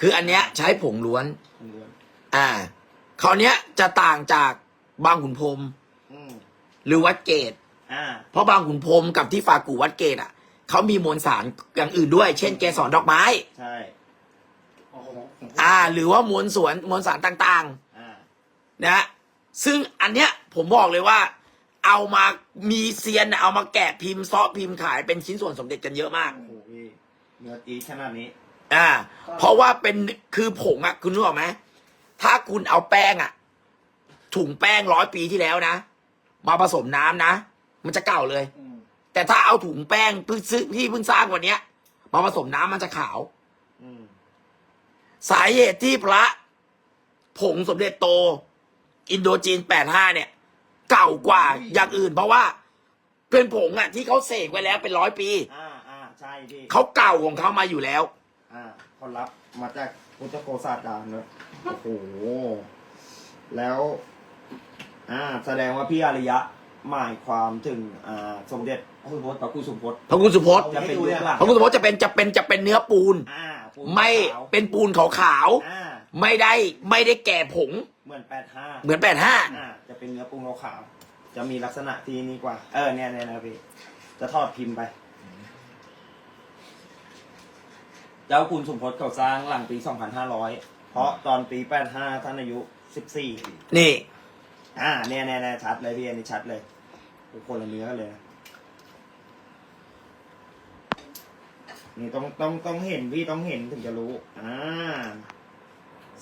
คืออันเนี้ยใช้ผงล้วนผมล้วนอ่าคราวเนี้ยจะต่างจากบางขุนพรหมอืมหรือวัดเกต อ่า เพราะบางขุนพรหมกับที่ฟากูวัดเกตอะเขามีมวลสารอย่างอื่นด้วย เช่นเกสรดอกไม้ ใช่ อ๋อของผมอ่า หรือว่ามวลสวนมวลสารต่างอ่า ๆนะฮะซึ่งอันเนี้ยผมบอกเลยว่า เอามามีเซียนน่ะเอามาแกะพิมพ์ซอพิมพ์ขายเป็นชิ้นส่วนสมเด็จกันเยอะมาก โอ้โหพี่เนื้อจีดขนาดนี้ อ่า เพราะว่าเป็นคือผงอะ คุณรู้ไหมถ้าคุณเอาแป้งอะ ถุงแป้งร้อยปีที่แล้วนะ มาผสมน้ำนะ มันจะเก่าเลยอืมแต่ถ้าเอาถุงแป้งเพิ่งซื้อที่เพิ่งสร้างวันเนี้ย มาผสมน้ำมันจะขาวอืมสาเหตุที่พระ ผงสมเด็จโต อินโดจีนแปดห้าเนี่ย เก่ากว่าอย่างอื่น เพราะว่าเป็นผงอะที่เขาเสกไว้แล้วเป็นร้อยปี อ่าอ่าใช่พี่เขาเก่าของเขามาอยู่แล้ว อ่าเขารับมาจากพุทธโกศาดานเนอะโอ้โห แล้ว อ่า แสดงว่าพี่อริยะหมายความถึง อ่า สมเด็จพระคุณพจน์พระคุณสมพศพระคุณสุพจน์จะเป็นยุคหลังพระคุณสุพจน์จะเป็นจะเป็นจะเป็นเนื้อปูน อ่าปูนไม่ขาวเป็นปูนขาวอ่าๆไม่ได้ไม่ได้แก่ผง เหมือนแปดห้าเหมือนแปดห้าอ่า จะเป็นเนื้อปูนขาวๆจะมีลักษณะที่นี่กว่า เออเนี่ยเนี่ยนะพี่ จะทอดพิมพ์ไป เจ้าคุณสมพศเขาสร้างหลังปี 2500 เพราะตอนปี 85 ท่านอายุ 14 นี่ อ่าเนี่ยเนี่ยเนี่ยชัดเลยพี่อันนี้ชัดเลยโอ้คนละเนื้อเลยนะนี่ต้องต้องต้องเห็นพี่ต้องเห็นถึงจะรู้ อ่า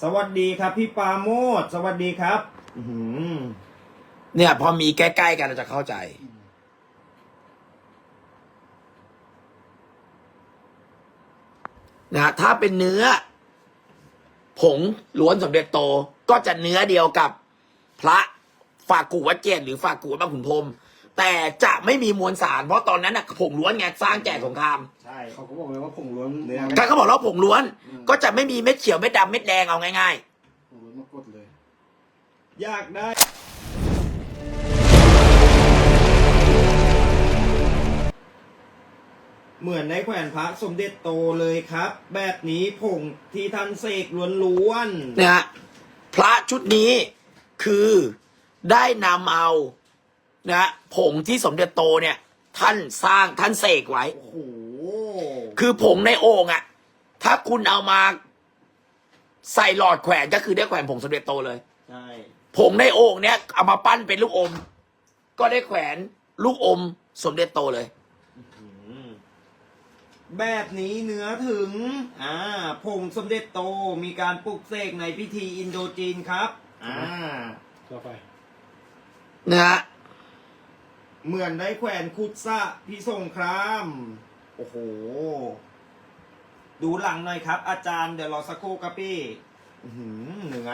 สวัสดีครับ พี่ปาโมดสวัสดีครับ อือหือ เนี่ย พอมีใกล้ ๆ กันเราจะเข้าใจ นะฮะถ้าเป็นเนื้อ ผงล้วนสมเด็จโต ก็จะเนื้อเดียวกับพระฝากกูวัดเจดหรือฝากกูวัดบางขุนพรหมแต่จะไม่มีมวลสาร เพราะตอนนั้นน่ะผงล้วนไงสร้างแก่สงครามใช่เขาก็บอกเลยว่าผงล้วนเนื้อการเขาบอกแล้วผงล้วน ก็จะไม่มีเม็ดเขียวเม็ดดำเม็ดแดงเอาง่ายผงล้วนมากดเลย อยากได้ เหมือนในแขวนพระสมเด็จโตเลยครับ แบบนี้ผงที่ท่านเสกล้วนๆนะฮะพระชุดนี้คือได้นำเอานะฮะผงที่สมเด็จโตเนี่ย ท่านสร้างท่านเสกไว้ๆโอ้โหคือผงในโอ่งอะถ้าคุณเอามาใส่หลอดแขวนก็คือได้แขวนผงสมเด็จโตเลย ใช่ผงในโอ่งเนี้ยเอามาปั้นเป็นลูกอม ก็ได้แขวนลูกอมสมเด็จโตเลย อืม แบบนี้เนื้อถึง อ่าผงสมเด็จโตมีการปลุกเสกในพิธีอินโดจีนครับ อ่า ต่อไปนะฮะเหมือนได้แขวนคุดซะพี่สงคราม โอ้โห ดูหลังหน่อยครับ อาจารย์เดี๋ยวรอสักครู่ครับพี่อื้อหือเนื้อ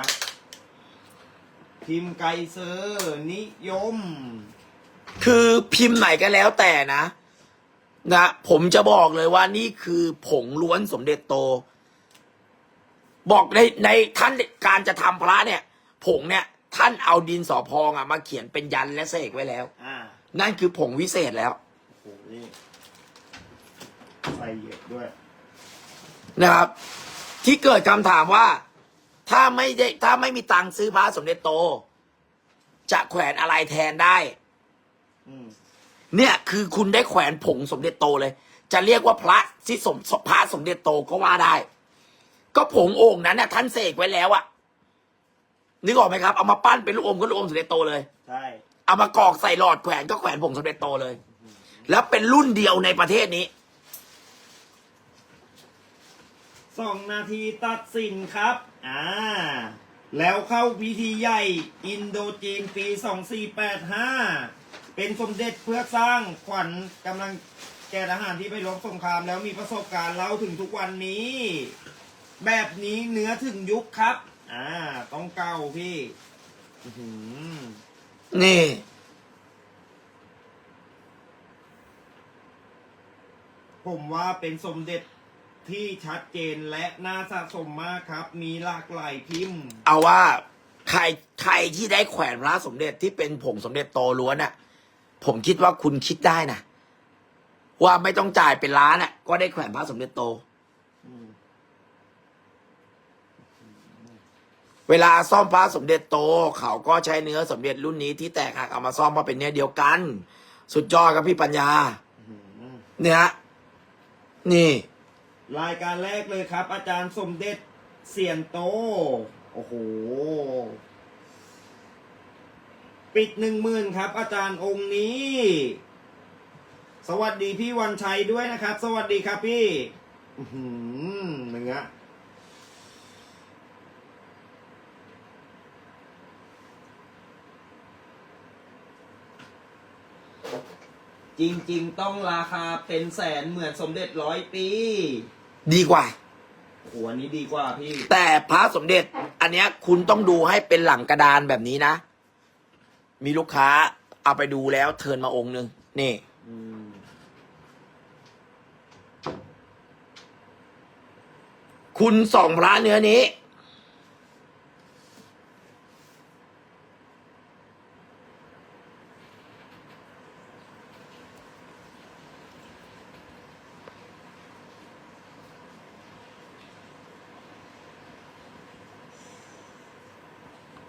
พิมพ์ไกเซอร์ นิยม คือพิมพ์ไหนก็แล้วแต่นะ นะผมจะบอกเลยว่านี่คือผงล้วนสมเด็จโต บอกในในท่านการจะทำพระเนี่ย ผงเนี่ย ท่านเอาดินสอพองอะมาเขียนเป็นยันและเสกไว้แล้ว อ่านั่นคือผงวิเศษแล้ว โอ้โหนี่ใส่เยอะด้วย นะครับ ที่เกิดคำถามว่า ถ้าไม่ได้ถ้าไม่มีตังค์ซื้อพระสมเด็จโต จะแขวนอะไรแทนได้ อืม เนี่ยคือคุณได้แขวนผงสมเด็จโตเลย จะเรียกว่าพระที่สมพระสมเด็จโตก็ว่าได้ ก็ผงโอ่งนั้นน่ะท่านเสกไว้แล้วอะนึกออกไหมครับเอามาปั้นเป็นลูกอมก็ลูกอมสมเด็จโตเลย ใช่ เอามากรอกใส่หลอดแขวนก็แขวนผงสมเด็จโตเลย แล้วเป็นรุ่นเดียวในประเทศนี้ สองนาทีตัดสินครับ อ่า แล้วเข้าพิธีใหญ่ อินโดจีนปี 2485 เป็นสมเด็จเพื่อสร้างขวัญกำลังแก่ทหารที่ไปรบสงครามแล้วมีประสบการณ์เล่าถึงทุกวันนี้ แบบนี้เนื้อถึงยุคครับ อ่า ต้องเก่าพี่อื้อหือนี่ ผมว่าเป็นสมเด็จที่ชัดเจนและน่าสะสมมากครับ มีหลากหลายพิมพ์ เอาว่าใครใครที่ได้แขวนพระสมเด็จที่เป็นผงสมเด็จโตล้วนน่ะ ผมคิดว่าคุณคิดได้นะว่าไม่ต้องจ่ายเป็นล้านอะ ก็ได้แขวนพระสมเด็จโตอืมเวลาซ่อมพระสมเด็จโต เขาก็ใช้เนื้อสมเด็จรุ่นนี้ที่แตกหักเอามาซ่อมมาเป็นเนื้อเดียวกัน สุดยอดครับพี่ปัญญาอื้อหือเนี่ยฮะนี่ รายการแรกเลยครับ อาจารย์สมเด็จเสียนโต โอ้โห ปิดหนึ่งหมื่นครับ อาจารย์องค์นี้ สวัสดีพี่วันชัยด้วยนะครับ สวัสดีครับพี่อื้อหือเนื้อจริง ๆ ต้องราคาเป็นแสนเหมือนสมเด็จร้อยปีดีกว่า โอ้โหอันนี้ดีกว่าพี่ แต่พระสมเด็จ อันเนี้ยคุณต้องดูให้เป็นหลังกระดานแบบนี้นะ มีลูกค้าเอาไปดูแล้วเทินมาองค์หนึ่งนี่คุณส่องพระเนื้อนี้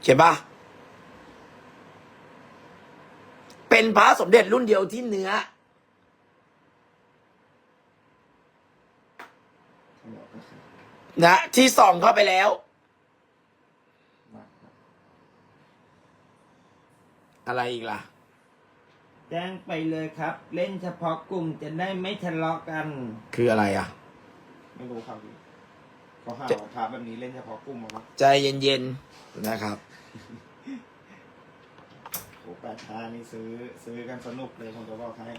เห็นปะ เป็นพระสมเด็จรุ่นเดียวที่เนื้อ นะ ที่ส่องเข้าไปแล้ว อะไรอีกล่ะ แจ้งไปเลยครับ เล่นเฉพาะกลุ่มจะได้ไม่ทะเลาะกัน คืออะไรอะ ไม่รู้ครับพี่เขาหาจะว่าพระแบบนี้เล่นเฉพาะกลุ่มเหรอวะใจเย็น ๆ นะครับ โอ้แปดชานี่ซื้อ ซื้อกันสนุกเลยผมจะบอกให้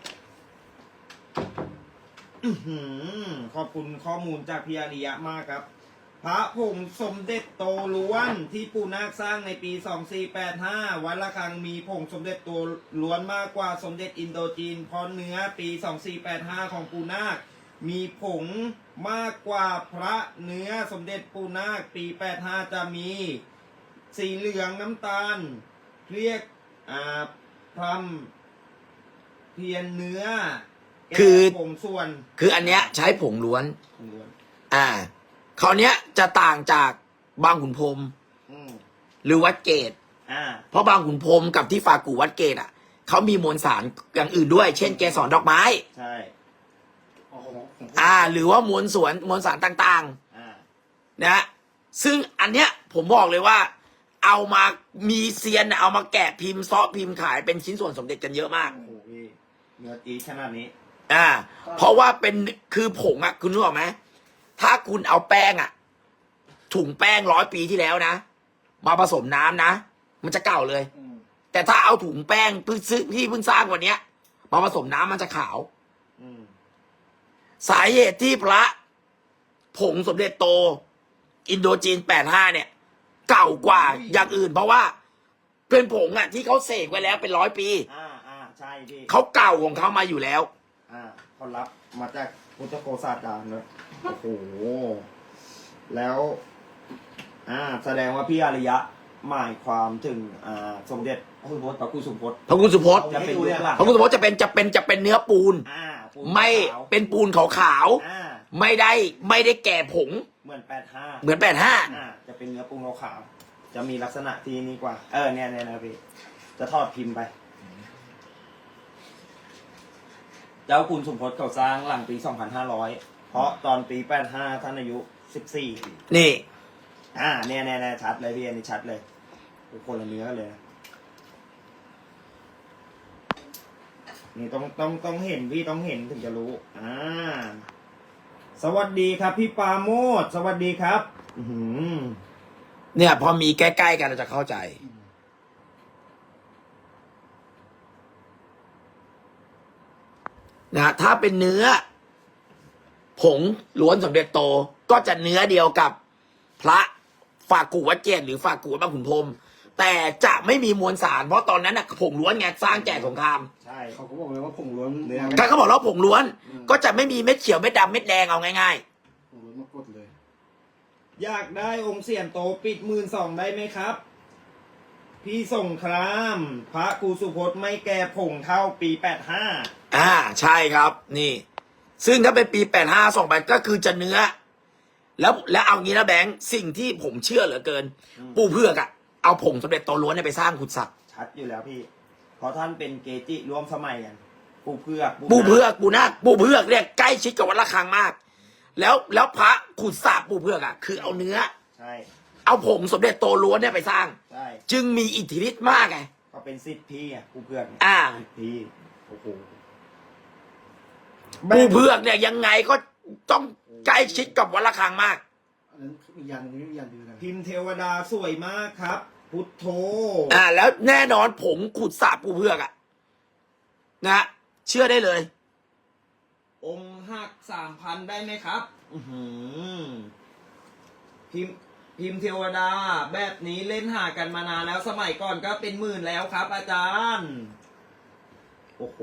ขอบคุณข้อมูลจากพี่อาริยะมากครับ พระผงสมเด็จโตล้วนที่ปู่นาคสร้างในปี 2485 วัดละคังมีผงสมเด็จโตล้วนมากกว่าสมเด็จอินโดจีนพรเนื้อปี 2485 ของปู่นาค มีผงมากกว่าพระเนื้อสมเด็จปู่นาคปี 85 จะมี สีเหลืองน้ำตาล เรียก พรำเพียนเนื้อคือแก้ผงส่วนคืออันเนี้ยใช้ผงล้วน ผงล้วนอ่าคราวเนี้ยจะต่างจากบางขุนพรหมอืมหรือวัดเกต อ่า เพราะบางขุนพรหมกับที่ฝากูวัดเกตอะเขามีมวลสารอย่างอื่นด้วย เช่นเกสรดอกไม้ ใช่อ๋อของของอ่า หรือว่ามวลสวนมวลสารต่างอ่า ๆ นะซึ่งอันเนี้ยผมบอกเลยว่า เอามามีเซียนเอามาแกะพิมพ์เซาะพิมพ์ขายเป็นชิ้นส่วนสมเด็จกันเยอะมาก โอ้โหพี่เนื้อจีดขนาดนี้ อ่า เพราะว่าเป็นคือผงอะ คุณรู้ไหมถ้าคุณเอาแป้งอะ ถุงแป้งร้อยปีที่แล้วนะ มาผสมน้ำนะ มันจะเก่าเลย อืมแต่ถ้าเอาถุงแป้งเพิ่งซื้อที่เพิ่งสร้างวันเนี้ยมาผสมน้ำมันจะขาว อืมสาเหตุที่พระ ผงสมเด็จโต อินโดจีนแปดห้าเนี่ย เก่ากว่าอย่างอื่น เพราะว่า เป็นผงอะ ที่เขาเสกไว้แล้วเป็นร้อยปี อ่าอ่าใช่พี่เขาเก่าของเขามาอยู่แล้ว อ่าเขารับมาจากพุทธโกศาสดารเลยโอ้โหแล้ว อ่า แสดงว่าพี่อริยะหมายความถึงอ่าสมเด็จพระคุณพจน์พระคุณสุพจน์ พระคุณสุพจน์จะเป็นยุคหลังพระคุณสุพจน์จะเป็นจะเป็นจะเป็นเนื้อปูน อ่าปูนไม่ขาวเป็นปูนขาวอ่า ๆไม่ได้ไม่ได้แก่ผง เหมือนแปดห้าเหมือนแปดห้าอ่าจะเป็นเนื้อปูนขาวๆจะมีลักษณะที่นี่กว่า เออเนี่ยเนี่ยนะพี่จะทอดพิมพ์ไป เจ้าคุณสมพศเขาสร้างหลังปี2500เพราะตอนปี85ท่านอายุ14นี่ อ่าเนี่ยเนี่ยเนี่ยชัดเลยพี่อันนี้ชัดเลยโอ้คนละเนื้อเลยนะนี่ต้องต้องต้องเห็นพี่ต้องเห็นถึงจะรู้ อ่า สวัสดีครับ พี่ปาโมดสวัสดีครับ อือหือเนี่ย พอมีใกล้ๆกันเราจะเข้าใจ นะถ้าเป็นเนื้อ ผงล้วนสมเด็จโต ก็จะเนื้อเดียวกับ พระฝากกูวัดเจดหรือฝากกูวัดบางขุนพรหม แต่จะไม่มีมวลสาร เพราะตอนนั้นน่ะผงล้วนไงสร้างแจกสงครามใช่เขาก็บอกเลยว่าผงล้วนเนื้อถ้าเขาบอกแล้วผงล้วน ก็จะไม่มีเม็ดเขียวเม็ดดำเม็ดแดงเอาง่ายผงล้วนมากดเลย อยากได้องค์เสียนโตปิดหมื่นสองได้ไหมครับ พี่สงคราม พระครูสุพจน์ไม่แก่ผงเท่าปี85ๆอ่าใช่ครับ นี่ ซึ่งถ้าเป็นปีแปดห้าส่งไปก็คือจะเนื้อ แล้วแล้วเอางี้นะแบงค์สิ่งที่ผมเชื่อเหลือเกินอืมปู่เพือกอะ เอาผงสำเร็จโตล้วนเนี่ยไปสร้างขุดศักดิ์ชัดอยู่แล้วพี่ เพราะท่านเป็นเกจิร่วมสมัยกันปูเพือกปู่เพือกปู่นาคปู่เพือกเนี่ยใกล้ชิดกับวัดระฆังมาก แล้วแล้วพระขุดศักดิ์ปู่เพือกอะคือเอาเนื้อ ใช่เอาผงสมเด็จโตล้วนเนี่ยไปสร้าง ใช่จึงมีอิทธิฤทธิ์มากไงก็เป็นสิทธิ์พี่อะปูเพือกเนี่ยอ่า สิทธิ์พี่โอ้โหปู่เพือกเนี่ยยังไงก็ต้องใกล้ชิดกับวัดระฆังมาก อันนั้นมียันอันนี้ไม่มียันดีกันพิมพ์เทวดาสวยมากครับ พุทโธ อ่า แล้วแน่นอนผงขุดสาบปู่เพือกอะนะฮะเชื่อได้เลย องค์หักสามพันได้ไหมครับ อือหือพิมพ์พิมพ์เทวดา แบบนี้เล่นหากันมานานแล้วสมัยก่อนก็เป็นหมื่นแล้วครับ อาจารย์ โอ้โห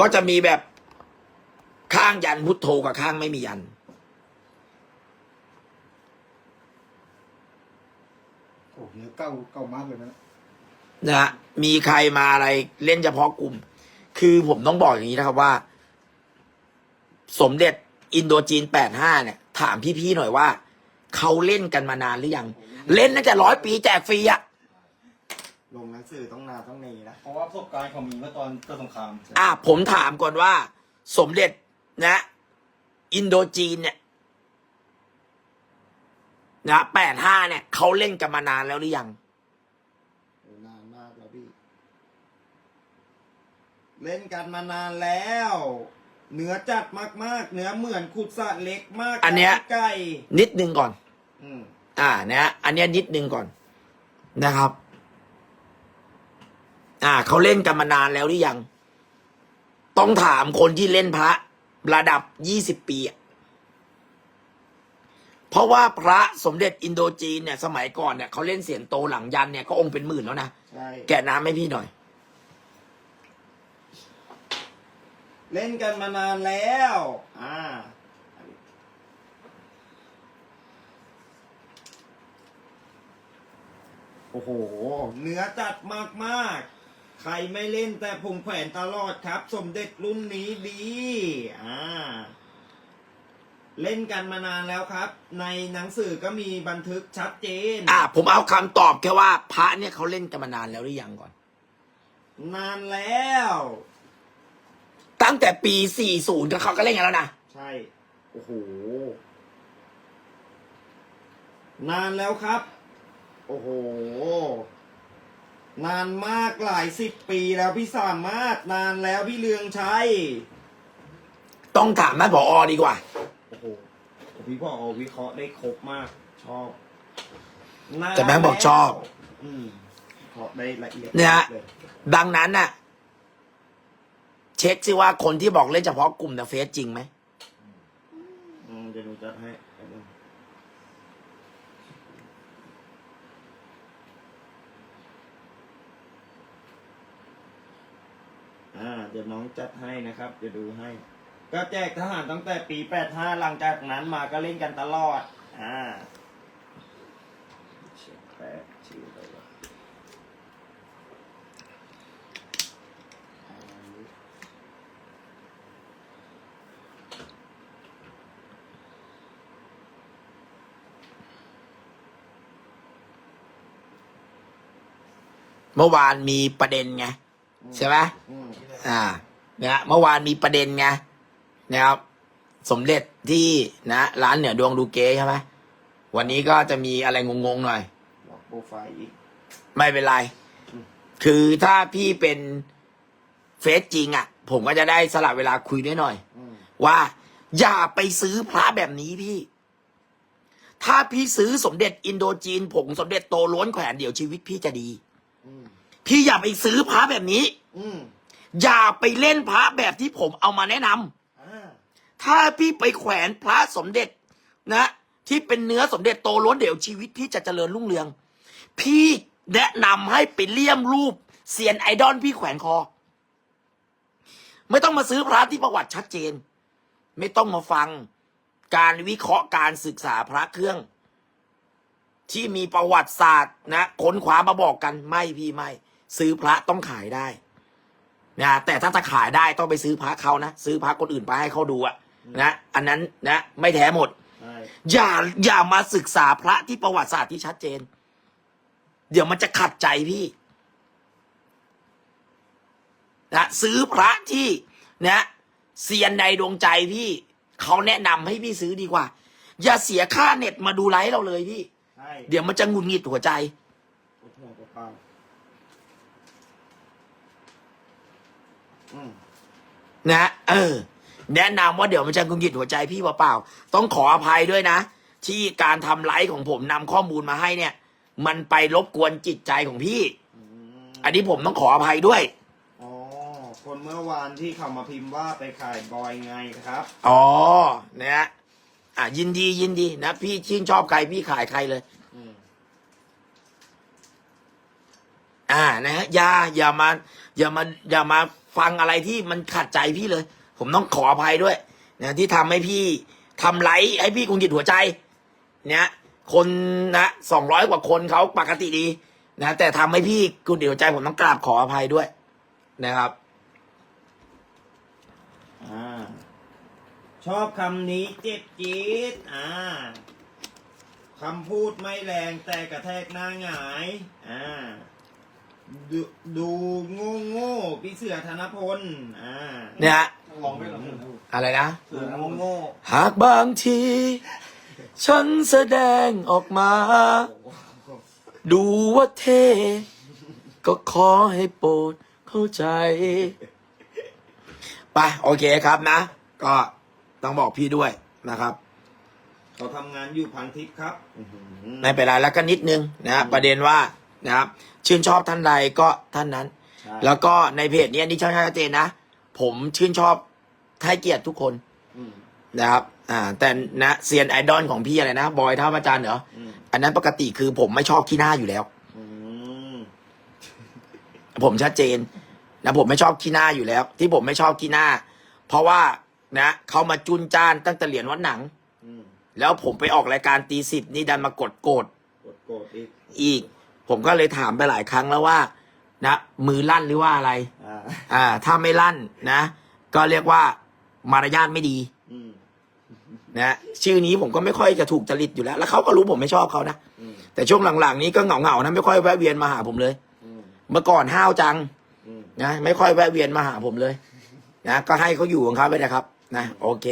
ก็จะมีแบบข้างยันพุทโธกับข้างไม่มียัน โอ้ เนื้อเก่าเก่ามากเลยนะนะฮะมีใครมาอะไรเล่นเฉพาะกลุ่ม คือผมต้องบอกอย่างนี้นะครับว่า สมเด็จอินโดจีนแปดห้าเนี่ย ถามพี่ๆหน่อยว่า เขาเล่นกันมานานหรือยัง เล่นตั้งแต่ร้อยปีแจกฟรีอะลงหนังสือต้องนานต้องนีนะ เพราะว่าประสบการณ์เขามีเมื่อตอนเกิดสงคราม อะผมถามก่อนว่า สมเด็จนะ อินโดจีนเนี่ย นะแปดห้าเนี่ยเขาเล่นกันมานานแล้วหรือยัง นานมากแล้วพี่ เล่นกันมานานแล้ว เนื้อจัดมากๆ เนื้อเหมือนขุดสระเล็กมากอันเนี้ย ไก่นิดนึงก่อน อืมอ่านะอันเนี้ยนิดนึงก่อนนะครับ อ่าเขาเล่นกันมานานแล้วหรือยัง ต้องถามคนที่เล่นพระ ระดับยี่สิบปีอะเพ ราะว่าพระสมเด็จอินโดจีนเนี่ยสมัยก่อนเนี่ยเขาเล่นเสียงโตหลังยันเนี่ยก็องค์เป็นหมื่นแล้วนะใช่แกะน้ำให้พี่หน่อย เล่นกันมานานแล้ว อ่า โอ้โห เนื้อจัดมากๆ ใครไม่เล่นแต่ผมแขวนตลอดครับ สมเด็จรุ่นนี้ดี อ่า เล่นกันมานานแล้วครับ ในหนังสือก็มีบันทึกชัดเจน อ่าผมเอาคำตอบแค่ว่าพระเนี่ยเขาเล่นกันมานานแล้วหรือยังก่อน นานแล้ว ตั้งแต่ปี 40ก็เขาก็เล่นกันแล้วนะ ใช่ โอ้โห นานแล้วครับ โอ้โห นานมากหลายสิบปีแล้วพี่สามารถนานแล้วพี่เลืองชัย ต้องถามท่านผออดีกว่าโอ้โห พี่พ่อเอาวิเคราะห์ได้ครบมาก ชอบนานแต่แม่งบอกชอบแล้วอืมวิเคราะห์ได้ละเอียดเนี่ยฮะเลยดังนั้นน่ะ เช็คซิว่าคนที่บอกเล่นเฉพาะกลุ่มนะเฟซจริงไหม อืมเดี๋ยวหนูจัดให้แป๊บนึงอ่า เดี๋ยวน้องจัดให้นะครับเดี๋ยวดูให้ ก็แจกทหารตั้งแต่ปี 85 หลังจากนั้นมาก็เล่นกันตลอด อ่าเช็คแป๊บชื่ออะไรวะอ่าเมื่อวานมีประเด็นไง ใช่ไหมอืม อ่าเนี่ยเมื่อวานมีประเด็นไง นะครับ สมเด็จที่นะร้านเหนือดวงดูเกใช่ไหมวันนี้ก็จะมีอะไรงงๆหน่อยล็อกโปรไฟล์อีก ไม่เป็นไรอืมคือถ้าพี่เป็นเฟซจริงอะ่ะ ผมก็จะได้สละเวลาคุยด้วยหน่อย อืม ว่า อย่าไปซื้อพระแบบนี้พี่ ถ้าพี่ซื้อสมเด็จอินโดจีนผงสมเด็จโตล้วนแขวนเดี๋ยวชีวิตพี่จะดี อืม พี่อย่าไปซื้อพระแบบนี้ อืม อย่าไปเล่นพระแบบที่ผมเอามาแนะนำอ่า ถ้าพี่ไปแขวนพระสมเด็จนะ ที่เป็นเนื้อสมเด็จโตล้วนเดี๋ยวชีวิตพี่จะเจริญรุ่งเรือง พี่แนะนำให้ไปเลี่ยมรูปเซียนไอดอลพี่แขวนคอ ไม่ต้องมาซื้อพระที่ประวัติชัดเจน ไม่ต้องมาฟังการวิเคราะห์การศึกษาพระเครื่อง ที่มีประวัติศาสตร์นะค้นคว้ามาบอกกันไม่พี่ไม่ ซื้อพระต้องขายได้นะแต่ถ้าจะขายได้ต้องไปซื้อพระเขานะ ซื้อพระคนอื่นไปให้เขาดูอะ นะอันนั้นนะไม่แท้หมด ใช่อย่าอย่ามาศึกษาพระที่ประวัติศาสตร์ที่ชัดเจน เดี๋ยวมันจะขัดใจพี่นะซื้อพระที่นะเซียนในดวงใจพี่เขาแนะนำให้พี่ซื้อดีกว่า อย่าเสียค่าเน็ตมาดูไลฟ์เราเลยพี่ ใช่เดี๋ยวมันจะหงุดหงิดหัวใจ ปวดหัวเปล่าๆอืมนะเออ แนะนำว่าเดี๋ยวมันจะหงุดหงิดหัวใจพี่เปล่าๆต้องขออภัยด้วยนะ ที่การทำไลฟ์ของผมนำข้อมูลมาให้เนี่ย มันไปรบกวนจิตใจของพี่อืมอันนี้ผมต้องขออภัยด้วย อ๋อ คนเมื่อวานที่เขามาพิมพ์ว่าไปขายบอยไงครับ อ๋อนะฮะอะยินดียินดีนะ พี่ชื่นชอบใครพี่ขายใครเลย อืมอ่านะฮะอย่าอย่ามา อย่ามาอย่ามาฟังอะไรที่มันขัดใจพี่เลย ผมต้องขออภัยด้วยนะที่ทำให้พี่ทำไลฟ์ให้พี่คงจิตหัวใจ เนี่ยคนนะสองร้อยกว่าคนเขาปกติดีนะแต่ทำให้พี่กุนจิตหัวใจ ผมต้องกราบขออภัยด้วย นะครับอ่าชอบคำนี้เจ็บจี๊ดอ่าคำพูดไม่แรงแต่กระแทกหน้าหงายอ่าดูดูโง่โง่ๆพี่เสือธนพลอ่าเนี่ย องไม่ลองอะไรนะดูโง่โง่หากบางที ฉันแสดงออกมา ดูว่าเท่ก็ขอให้โปรดเข้าใจไปโอเคครับนะ ก็ต้องบอกพี่ด้วยนะครับ เขาทำงานอยู่พันทิพย์ครับไม่เป็นไรแล้วก็นิดนึงนะประเด็นว่านะครับชื่นชอบท่านใดก็ท่านนั้น แล้วก็ในเพจนี้อันนี้ชัดเจนนะ ผมชื่นชอบ ให้เกียรติทุกคนอืม นะครับ อ่า แต่นะเซียนไอดอลของพี่อะไรนะบอยท่าพระจันทร์เหรออืม อันนั้นปกติคือผมไม่ชอบขี้หน้าอยู่แล้ว อืม ผมชัดเจนนะผมไม่ชอบขี้หน้าอยู่แล้ว ที่ผมไม่ชอบขี้หน้า เพราะว่านะเขามาจุนจ้านตั้งแต่เหรียญวัดหนัง อืมแล้วผมไปออกรายการตีสิบนี่ดันมากดโกรธกดโกรธอีก อีก ผมก็เลยถามไปหลายครั้งแล้วว่า นะ มือลั่นหรือว่าอะไร อ่า อ่า ถ้าไม่ลั่นนะ ก็เรียกว่า มารยาทไม่ดีอืมนะชื่อนี้ผมก็ไม่ค่อยจะถูกจริตอยู่แล้ว แล้วเขาก็รู้ผมไม่ชอบเขานะอืมแต่ช่วงหลังๆ นี้ก็เหงาๆนะไม่ค่อยแวะเวียนมาหาผมเลยอืมเมื่อก่อนห้าวจังอืมนะไม่ค่อยแวะเวียนมาหาผมเลยนะก็ให้เขาอยู่ของเขาไปนะครับ นะโอเค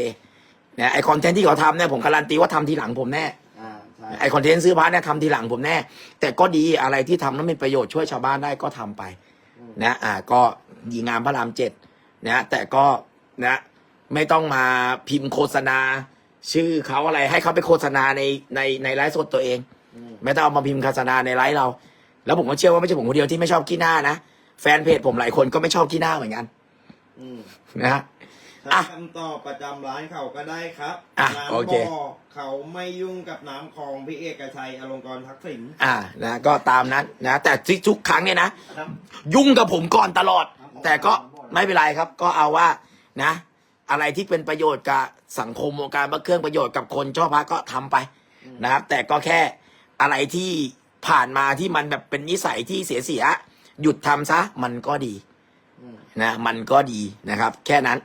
นะไอคอนเทนต์ที่เขาทำเนี่ยผมการันตีว่าทำทีหลังผมแน่อ่าใช่ไอคอนเทนต์ซื้อพระเนี่ยทำทีหลังผมแน่ แต่ก็ดีอะไรที่ทำแล้วเป็นประโยชน์ช่วยชาวบ้านได้ก็ทำไป นะ อ่า ก็ดีงามพระรามเจ็ดนะ แต่ก็นะ ไม่ต้องมาพิมพ์โฆษณา ชื่อเขาอะไรให้เขาไปโฆษณาในในในไลฟ์สดตัวเองอืมไม่ต้องเอามาพิมพ์โฆษณาในไลฟ์เรา แล้วผมก็เชื่อว่าไม่ใช่ผมคนเดียวที่ไม่ชอบขี้หน้านะแฟนเพจผมหลายคนก็ไม่ชอบขี้หน้าเหมือนกันอืมนะฮะใช้อะคำตอบประจำร้านเขาก็ได้ครับอะน้ำโอเค บ่อเขาไม่ยุ่งกับน้ำคลองพี่เอกชัยอลงกรณ์ทักษิณอ่านะก็ตามนั้นนะแต่ที่ทุกครั้งเนี่ยนะยุ่งกับผมก่อนตลอด แต่ก็ไม่เป็นไรครับ ก็เอาว่านะ อะไรที่เป็นประโยชน์กับสังคมวงการพระเครื่องประโยชน์กับคนชอบพระก็ทำไปนะครับ แต่ก็แค่อะไรที่ผ่านมาที่มันแบบเป็นนิสัยที่เสียเสียๆหยุดทำซะมันก็ดีอืมนะมันก็ดีนะครับ แค่นั้น